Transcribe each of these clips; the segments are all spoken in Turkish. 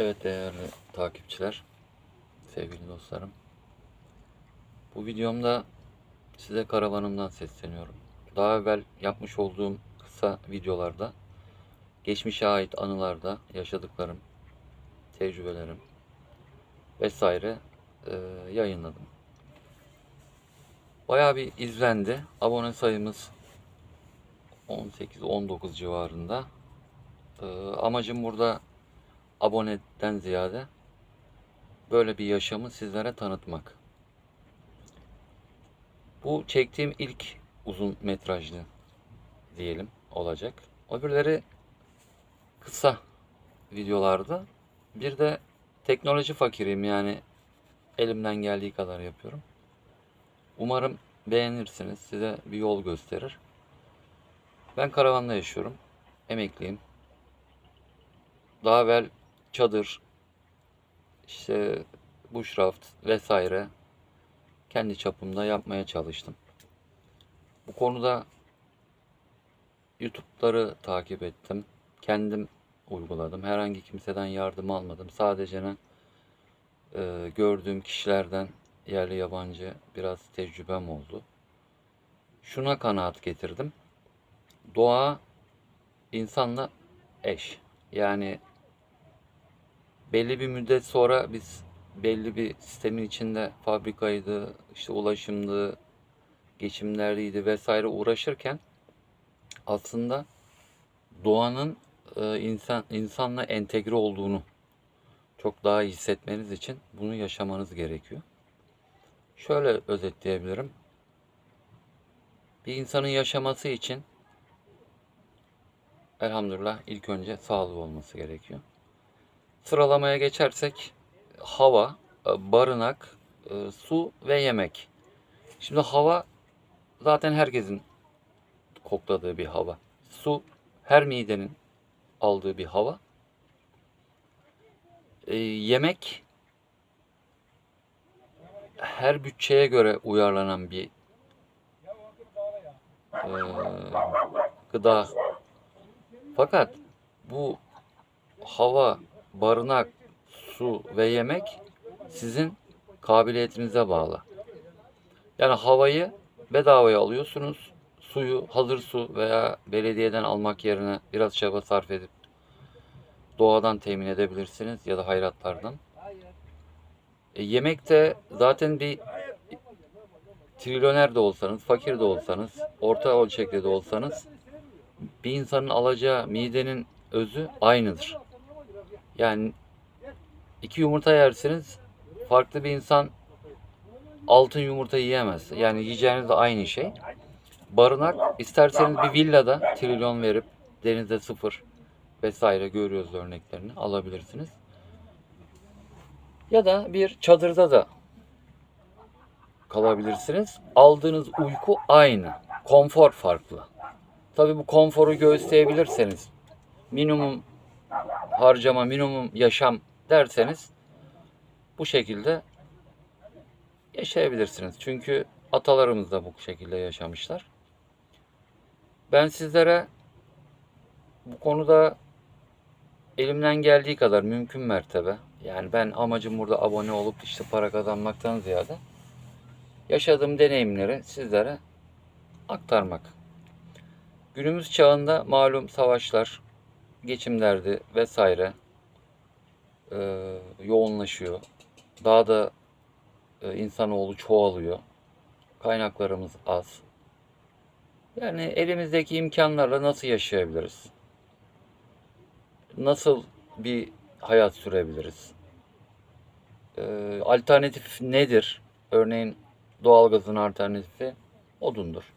Evet değerli takipçiler, sevgili dostlarım. Bu videomda size karavanımdan sesleniyorum. Daha evvel yapmış olduğum kısa videolarda geçmişe ait anılarda yaşadıklarım, tecrübelerim vesaire e, yayınladım. Bayağı bir izlendi. Abone sayımız 18-19 civarında. E, amacım burada aboneden ziyade böyle bir yaşamı sizlere tanıtmak. Bu çektiğim ilk uzun metrajlı diyelim olacak. Öbürleri kısa videolardı. Bir de teknoloji fakiriyim yani elimden geldiği kadar yapıyorum. Umarım beğenirsiniz. Size bir yol gösterir. Ben karavanda yaşıyorum. Emekliyim. Daha evvel çadır, işte bushraft vesaire kendi çapımda yapmaya çalıştım. Bu konuda YouTube'ları takip ettim. Kendim uyguladım. Herhangi kimseden yardım almadım. Sadece ne e, gördüğüm kişilerden yerli yabancı biraz tecrübem oldu. Şuna kanaat getirdim. Doğa insanla eş. Yani belli bir müddet sonra biz belli bir sistemin içinde fabrikaydı, işte ulaşımdı, geçimleriydi vesaire uğraşırken aslında doğanın e, insan insanla entegre olduğunu çok daha iyi hissetmeniz için bunu yaşamanız gerekiyor. Şöyle özetleyebilirim. Bir insanın yaşaması için elhamdülillah ilk önce sağlığı olması gerekiyor. Sıralamaya geçersek hava, e, barınak, e, su ve yemek. Şimdi hava zaten herkesin kokladığı bir hava. Su her midenin aldığı bir hava. E, yemek her bütçeye göre uyarlanan bir gıda. Fakat bu hava, barınak, su ve yemek sizin kabiliyetinize bağlı. Yani havayı bedavaya alıyorsunuz. Suyu hazır su veya belediyeden almak yerine biraz çaba sarf edip doğadan temin edebilirsiniz ya da hayratlardan. E, yemek de zaten bir trilyoner de olsanız, fakir de olsanız, orta ölçekli de olsanız bir insanın alacağı midenin özü aynıdır. Yani iki yumurta yersiniz, farklı bir insan altın yumurta yiyemez. Yani yiyeceğiniz de aynı şey. Barınak isterseniz bir villada trilyon verip denizde sıfır vesaire görüyoruz örneklerini alabilirsiniz. Ya da bir çadırda da kalabilirsiniz. Aldığınız uyku aynı. Konfor farklı. Tabi bu konforu göğüsleyebilirseniz minimum harcama, minimum yaşam derseniz bu şekilde yaşayabilirsiniz. Çünkü atalarımız da bu şekilde yaşamışlar. Ben sizlere bu konuda elimden geldiği kadar mümkün mertebe yani ben amacım burada abone olup işte para kazanmaktan ziyade yaşadığım deneyimleri sizlere aktarmak. Günümüz çağında malum savaşlar, geçim derdi vesaire e, yoğunlaşıyor. Daha da e, insanoğlu çoğalıyor. Kaynaklarımız az. Yani elimizdeki imkanlarla nasıl yaşayabiliriz? Nasıl bir hayat sürebiliriz? E, alternatif nedir? Örneğin doğalgazın alternatifi odundur.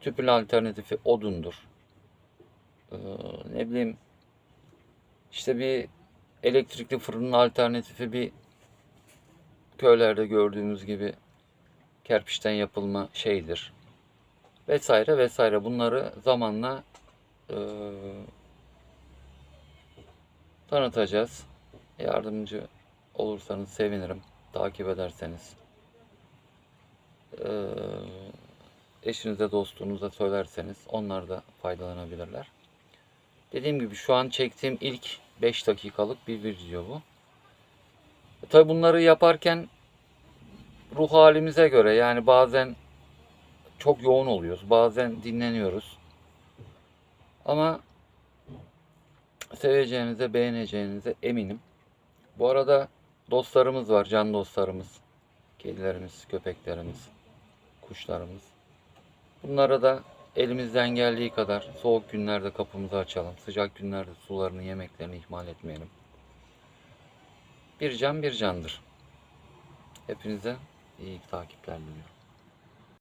Tüpün alternatifi odundur. Ee, ne bileyim işte bir elektrikli fırının alternatifi bir köylerde gördüğümüz gibi kerpiçten yapılma şeydir. Vesaire vesaire bunları zamanla e, tanıtacağız. Yardımcı olursanız sevinirim. Takip ederseniz. Ee, eşinize dostunuza söylerseniz onlar da faydalanabilirler. Dediğim gibi şu an çektiğim ilk 5 dakikalık bir video bu. E, tabi bunları yaparken ruh halimize göre yani bazen çok yoğun oluyoruz. Bazen dinleniyoruz. Ama seveceğinize, beğeneceğinize eminim. Bu arada dostlarımız var, can dostlarımız. Kedilerimiz, köpeklerimiz, kuşlarımız. Bunlara da elimizden geldiği kadar soğuk günlerde kapımızı açalım. Sıcak günlerde sularını, yemeklerini ihmal etmeyelim. Bir can bir candır. Hepinize iyi takipler diliyorum.